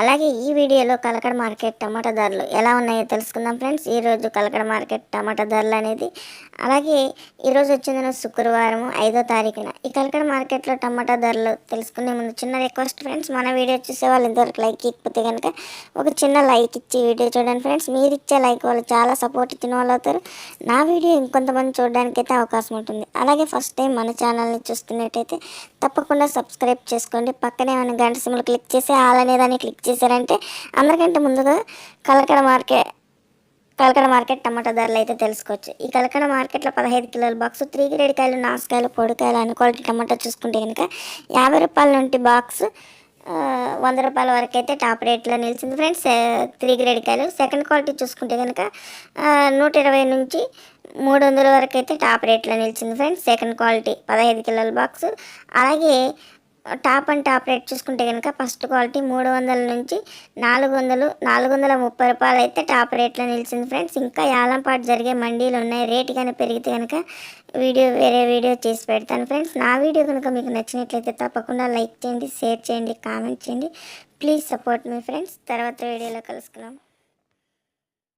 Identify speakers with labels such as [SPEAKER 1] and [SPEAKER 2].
[SPEAKER 1] అలాగే ఈ వీడియోలో కలకడ మార్కెట్ టమాటా ధరలు ఎలా ఉన్నాయో తెలుసుకుందాం ఫ్రెండ్స్. ఈరోజు కలకడ మార్కెట్ టమాటా ధరలు అనేది అలాగే ఈరోజు వచ్చింది శుక్రవారం ఐదో తారీఖున. ఈ కలకడ మార్కెట్లో టమాటా ధరలు తెలుసుకునే ముందు చిన్న రిక్వెస్ట్ ఫ్రెండ్స్. మన వీడియో చూసే వాళ్ళు ఇంతవరకు లైక్ ఇకపోతే కనుక ఒక చిన్న లైక్ ఇచ్చి వీడియో చూడండి ఫ్రెండ్స్. మీరు ఇచ్చే లైక్ వాళ్ళు చాలా సపోర్ట్ ఇచ్చిన వాళ్ళు అవుతారు. నా వీడియో ఇంకొంతమంది చూడడానికి అయితే అవకాశం ఉంటుంది. అలాగే ఫస్ట్ టైం మన ఛానల్ని చూస్తున్నట్టయితే తప్పకుండా సబ్స్క్రైబ్ చేసుకోండి. పక్కనే మన గంట సిమ్లు క్లిక్ చేసి ఆల్ అనే దాన్ని క్లిక్ చేశారంటే అందరికంటే ముందుగా Kalakada market Kalakada market tomato ధరలు అయితే తెలుసుకోవచ్చు. ఈ కలకడ మార్కెట్లో పదహైదు కిలోల బాక్స్ త్రీ గ్రేడ్ కాయలు నాసుకాయలు పొడికాయలు అన్ని క్వాలిటీ టమాటా చూసుకుంటే కనుక యాభై రూపాయల నుండి బాక్స్ వంద రూపాయల వరకు అయితే టాప్ రేట్లో నిలిచింది ఫ్రెండ్స్. త్రీ గ్రేడ్ కాయలు సెకండ్ క్వాలిటీ చూసుకుంటే కనుక నూట ఇరవై నుంచి మూడు వందల వరకు అయితే టాప్ రేట్లో నిలిచింది ఫ్రెండ్స్. సెకండ్ క్వాలిటీ పదహైదు కిలోల బాక్స్ అలాగే టాప్ అండ్ టాప్ రేట్ చూసుకుంటే కనుక ఫస్ట్ క్వాలిటీ మూడు వందల నుంచి నాలుగు వందలు నాలుగు వందల ముప్పై రూపాయలు అయితే టాప్ రేట్లో నిలిచింది ఫ్రెండ్స్. ఇంకా యాలంపాటు జరిగే మండీలు ఉన్నాయి. రేటు కానీ పెరిగితే కనుక వీడియో వేరే వీడియో చేసి పెడతాను ఫ్రెండ్స్. నా వీడియో కనుక మీకు నచ్చినట్లయితే తప్పకుండా లైక్ చేయండి షేర్ చేయండి కామెంట్ చేయండి. ప్లీజ్ సపోర్ట్ మీ ఫ్రెండ్స్. తర్వాత వీడియోలో కలుసుకున్నాం